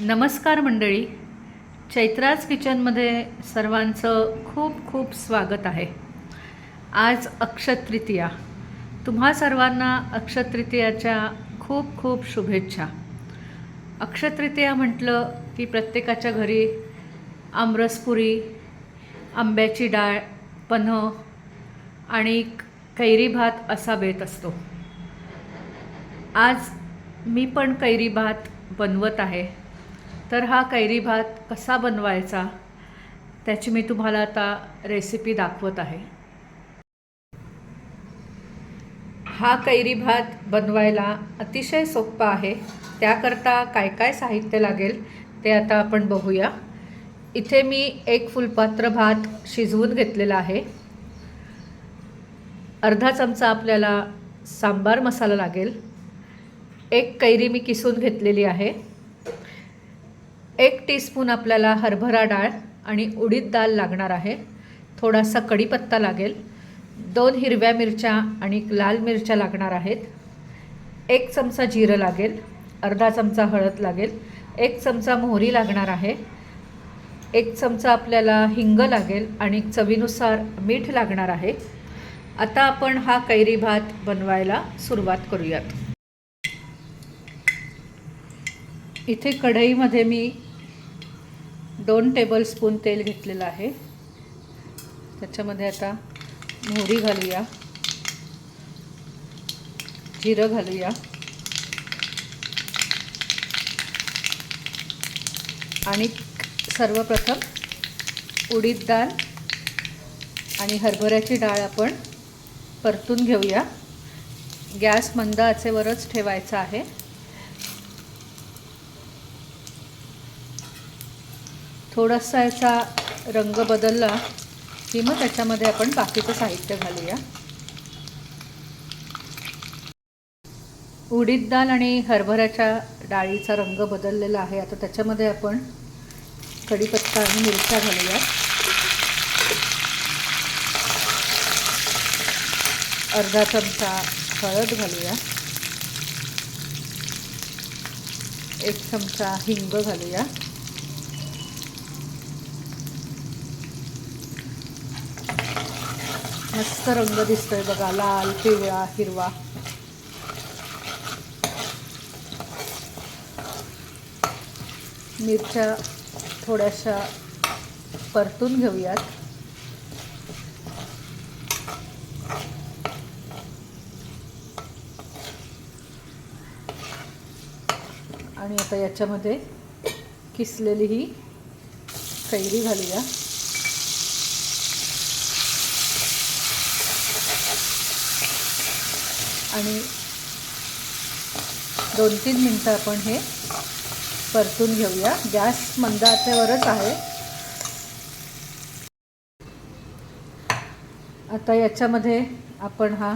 नमस्कार मंडळी. चैत्राज किचनमध्ये सर्वांचं खूप खूप स्वागत आहे. आज अक्षतृतीया तुम्हा सर्वांना अक्षतृतीयाच्या खूप खूप शुभेच्छा. अक्षतृतीया म्हटलं की प्रत्येकाच्या घरी आमरसपुरी आंब्याची डाळ पन्ह आणि कैरी भात असा बेत असतो. आज मी पण कैरी भात बनवत आहे. तर हा कैरी भात कसा बनवायचा त्याची मी तुम्हाला आता रेसिपी दाखवत आहे. हा कैरी भात बनवायला अतिशय सोप्पा आहे. त्याकरता काय काय साहित्य लागेल ते आता आपण बघूया. इथे मी एक फुलपात्र भात शिजवून घेतलेला आहे. अर्धा चमचा आपल्याला सांबार मसाला लागेल. एक कैरी मी किसून घेतलेली आहे. एक टीस्पून आपल्याला हरभरा डाळ आणि उडीद डाळ लागणार आहे. थोडासा कढीपत्ता लागेल. दोन हिरव्या मिरच्या आणि लाल मिरच्या लागणार आहेत. एक चमचा जिरं लागेल. अर्धा चमचा हळद लागेल. एक चमचा मोहरी लागणार आहे. एक चमचा आपल्याला हिंग लागेल आणि चवीनुसार मीठ लागणार आहे. आता आपण हा कैरी भात बनवायला सुरुवात करूयात. इथे कढईमध्ये मी दोन टेबलस्पून तेल घेतलेलं आहे. त्याच्यामध्ये आता मोहरी घालूया. जिरं घालूया. आणि सर्वप्रथम उडीद डाळ आणि हरभऱ्याची डाळ आपण परतून घेऊया. गॅस मंद आचेवरच ठेवायचा आहे. थोडासा याचा रंग बदलला की मग त्याच्यामध्ये आपण बाकीचं साहित्य घालूया. उडीद डाळ आणि हरभऱ्याच्या डाळीचा रंग बदललेला आहे. आता त्याच्यामध्ये आपण कढीपत्ता आणि मिरच्या घालूया. अर्धा चमचा हळद घालूया. एक चमचा हिंग घालूया. मस्त रंग दिसतोय बघा लाल पिवळा हिरवा. मिरच्या थोड्याशा परतून घेऊयात. आणि आता याच्यामध्ये किसलेली ही कैरी घालूया. आणि दोन तीन मिनटं आपण हे परतून घेऊया. गॅस मंदाच्यावरच आहे. आता याच्यामध्ये आपण हा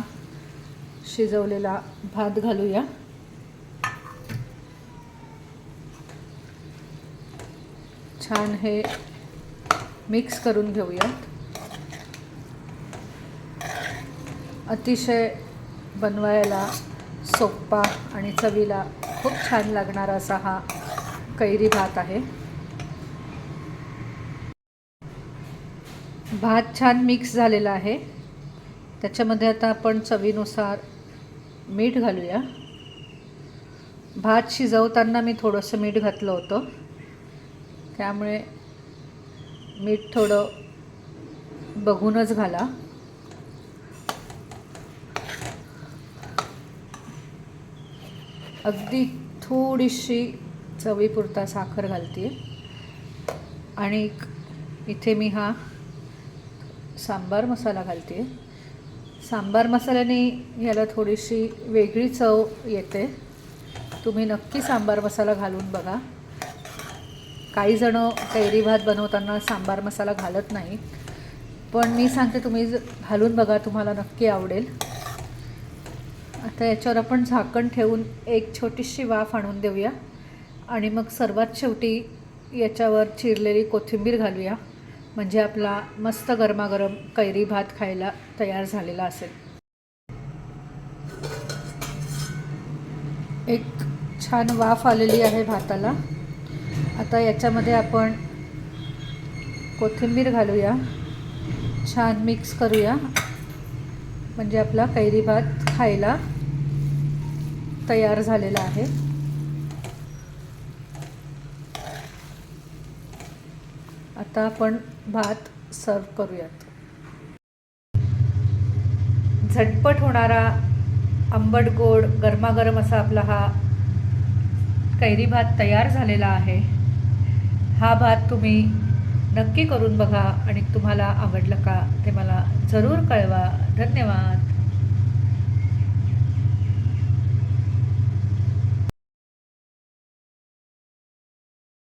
शिजवलेला भात घालूया. छान हे मिक्स करून घेऊया अतिशय बनवायला सोप्पा आणि चवीला खूप छान लागणारा असा हा कैरी भात आहे. भात छान मिक्स झालेला आहे. त्याच्यामध्ये आता आपण चवीनुसार मीठ घालूया. भात शिजवताना मी थोडंसं मीठ घातलं होतं. त्यामुळे मीठ थोडं बघूनच घाला. अगदी थोडीशी चवीपुरता साखर घालते आणि इथे मी हा सांबार मसाला घालते सांबार मसाल्याने याला थोडीशी वेगळी चव येते. तुम्ही नक्की सांबार मसाला घालून बघा. काही जणं कैरी भात बनवताना सांबार मसाला घालत नाही पण मी सांगते तुम्ही ज- घालून बघा तुम्हाला नक्की आवडेल. आता याच्यावर आपण झाकण ठेवून एक छोटीशी वाफ आणून देऊया. आणि मग सर्वात शेवटी याच्यावर चिरलेली कोथिंबीर घालूया. म्हणजे आपला मस्त गरमागरम कैरी भात खायला तयार झालेला असेल. एक छान वाफ आलेली आहे भाताला. आता याच्यामध्ये आपण कोथिंबीर घालूया. छान मिक्स करूया. म्हणजे आपला कैरी भात खायला तयार झालेला आहे. आता आपण भात सर्व करूयात. झटपट होणारा आंबट गोड गरमागरम असा आपला हा कैरी भात तयार झालेला आहे. हा भात तुम्ही नक्की करून बघा आणि तुम्हाला आवडलं का ते मला जरूर कळवा. धन्यवाद.